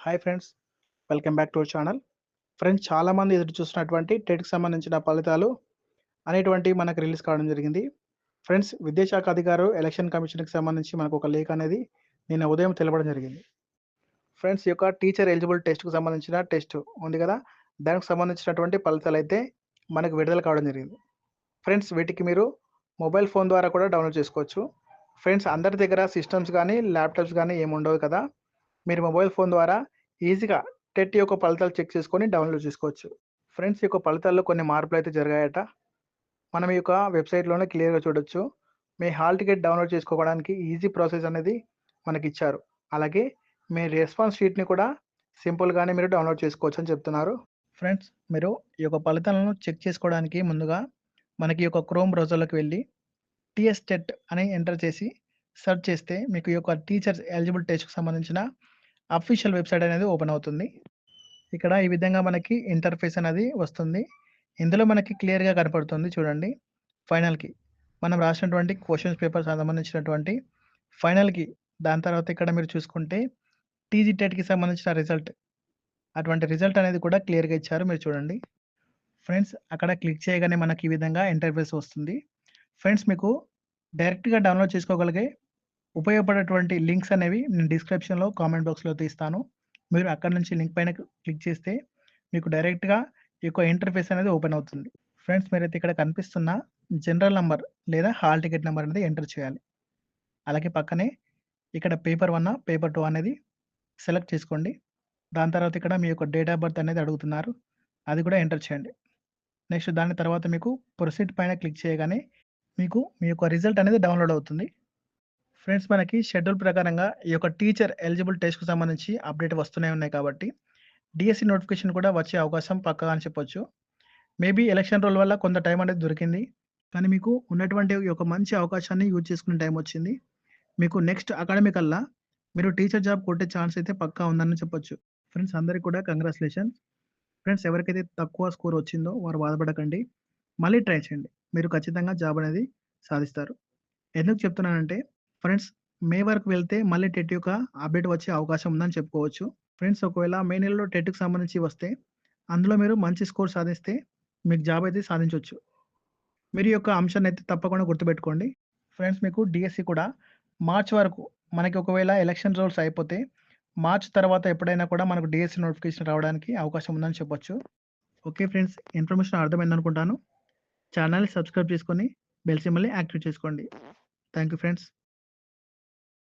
Hi friends welcome back to our channel friends చాలామంది ఎదురు చూసినటువంటి టెట్కి సంబంధించిన ఫలితాలు అనేటువంటి మనకు రిలీజ్ కావడం జరిగింది. ఫ్రెండ్స్ విద్యాశాఖ అధికారు ఎలక్షన్ కమిషన్కి సంబంధించి మనకు ఒక లేఖ అనేది నిన్న ఉదయం తెలపడం జరిగింది. ఫ్రెండ్స్ ఈ యొక్క టీచర్ ఎలిజిబుల్ టెస్ట్కు సంబంధించిన టెస్ట్ ఉంది కదా? దానికి సంబంధించినటువంటి ఫలితాలు అయితే మనకు విడుదల కావడం జరిగింది. ఫ్రెండ్స్ వీటికి మీరు మొబైల్ ఫోన్ ద్వారా కూడా డౌన్లోడ్ చేసుకోవచ్చు. ఫ్రెండ్స్ అందరి దగ్గర సిస్టమ్స్ కానీ ల్యాప్టాప్స్ కానీ ఏమి ఉండవు కదా? మీరు మొబైల్ ఫోన్ ద్వారా ఈజీగా టెట్ యొక్క ఫలితాలు చెక్ చేసుకొని డౌన్లోడ్ చేసుకోవచ్చు. ఫ్రెండ్స్ యొక్క ఫలితాల్లో కొన్ని మార్పులు అయితే జరిగాయట. మనం ఈ యొక్క వెబ్సైట్లోనే క్లియర్గా చూడొచ్చు. మీ హాల్ టికెట్ డౌన్లోడ్ చేసుకోవడానికి ఈజీ ప్రాసెస్ అనేది మనకి ఇచ్చారు అలాగే మీ రెస్పాన్స్ షీట్ని కూడా సింపుల్గానే మీరు డౌన్లోడ్ చేసుకోవచ్చు అని చెప్తున్నారు. ఫ్రెండ్స్ మీరు ఈ యొక్క ఫలితాలను చెక్ చేసుకోవడానికి ముందుగా మనకి ఈ యొక్క క్రోమ్ బ్రౌజర్లోకి వెళ్ళి టిఎస్ టెట్ అని ఎంటర్ చేసి సెర్చ్ చేస్తే మీకు ఈ యొక్క టీచర్స్ ఎలిజిబుల్ టెస్ట్కి సంబంధించిన అఫీషియల్ వెబ్సైట్ అనేది ఓపెన్ అవుతుంది. ఇక్కడ ఈ విధంగా మనకి ఇంటర్ఫేస్ అనేది వస్తుంది. ఇందులో మనకి క్లియర్గా కనపడుతుంది చూడండి. ఫైనల్కి మనం రాసినటువంటి క్వశ్చన్స్ పేపర్ సంబంధించినటువంటి ఫైనల్కి దాని తర్వాత ఇక్కడ మీరు చూసుకుంటే టీజీ టెట్కి సంబంధించిన రిజల్ట్ అటువంటి రిజల్ట్ అనేది కూడా క్లియర్గా ఇచ్చారు మీరు చూడండి. ఫ్రెండ్స్ అక్కడ క్లిక్ చేయగానే మనకి ఈ విధంగా ఇంటర్ఫేస్ వస్తుంది. ఫ్రెండ్స్ మీకు డైరెక్ట్గా డౌన్లోడ్ చేసుకోగలిగే ఉపయోగపడేటువంటి లింక్స్ అనేవి నేను డిస్క్రిప్షన్లో కామెంట్ బాక్స్లో తీస్తాను. మీరు అక్కడ నుంచి లింక్ పైన క్లిక్ చేస్తే మీకు డైరెక్ట్గా ఈ యొక్క ఇంటర్ఫేస్ అనేది ఓపెన్ అవుతుంది. ఫ్రెండ్స్ మీరైతే ఇక్కడ కనిపిస్తున్న జనరల్ నంబర్ లేదా హాల్ టికెట్ నెంబర్ అనేది ఎంటర్ చేయాలి. అలాగే పక్కనే ఇక్కడ పేపర్ వన్ పేపర్ టూ అనేది సెలెక్ట్ చేసుకోండి. దాని తర్వాత ఇక్కడ మీ యొక్క డేట్ ఆఫ్ బర్త్ అనేది అడుగుతున్నారు. అది కూడా ఎంటర్ చేయండి. నెక్స్ట్ దాని తర్వాత మీకు ప్రొసీడ్ పైన క్లిక్ చేయగానే మీకు మీ యొక్క రిజల్ట్ అనేది డౌన్లోడ్ అవుతుంది. ఫ్రెండ్స్ మనకి షెడ్యూల్ ప్రకారంగా ఈ యొక్క టీచర్ ఎలిజిబుల్ టెస్ట్కి సంబంధించి అప్డేట్ వస్తూనే ఉన్నాయి కాబట్టి డిఎస్సి నోటిఫికేషన్ కూడా వచ్చే అవకాశం పక్కా అని చెప్పొచ్చు. మేబీ ఎలక్షన్ రోల్ వల్ల కొంత టైం అనేది దొరికింది. కానీ మీకు ఉన్నటువంటి ఒక మంచి అవకాశాన్ని యూజ్ చేసుకునే టైం వచ్చింది. మీకు నెక్స్ట్ అకాడమిక్ అల్లా మీరు టీచర్ జాబ్ కొట్టే ఛాన్స్ అయితే పక్కా ఉందని చెప్పొచ్చు. ఫ్రెండ్స్ అందరికీ కూడా కంగ్రాచులేషన్స్. ఫ్రెండ్స్ ఎవరికైతే తక్కువ స్కోర్ వచ్చిందో వారు బాధపడకండి. మళ్ళీ ట్రై చేయండి. మీరు ఖచ్చితంగా జాబ్ అనేది సాధిస్తారు. ఎందుకు చెప్తున్నానంటే ఫ్రెండ్స్ మే వరకు వెళ్తే మళ్ళీ టెట్ యొక్క అప్డేట్ వచ్చే అవకాశం ఉందని చెప్పుకోవచ్చు. ఫ్రెండ్స్ ఒకవేళ మే నెలలో టెట్కి సంబంధించి వస్తే అందులో మీరు మంచి స్కోర్ సాధిస్తే మీకు జాబ్ అయితే సాధించవచ్చు మీరు యొక్క అంశాన్ని అయితే తప్పకుండా గుర్తుపెట్టుకోండి. ఫ్రెండ్స్ మీకు డిఎస్సి కూడా మార్చ్ వరకు మనకి ఒకవేళ ఎలక్షన్ రోల్స్ అయిపోతే మార్చ్ తర్వాత ఎప్పుడైనా కూడా మనకు డిఎస్సి నోటిఫికేషన్ రావడానికి అవకాశం ఉందని చెప్పొచ్చు. ఓకే ఫ్రెండ్స్ ఇన్ఫర్మేషన్ అర్థమైంది అనుకుంటాను. సబ్స్క్రైబ్ చేసుకొని బెల్ సింబల్ని యాక్టివేట్ చేసుకోండి. Thank you friends.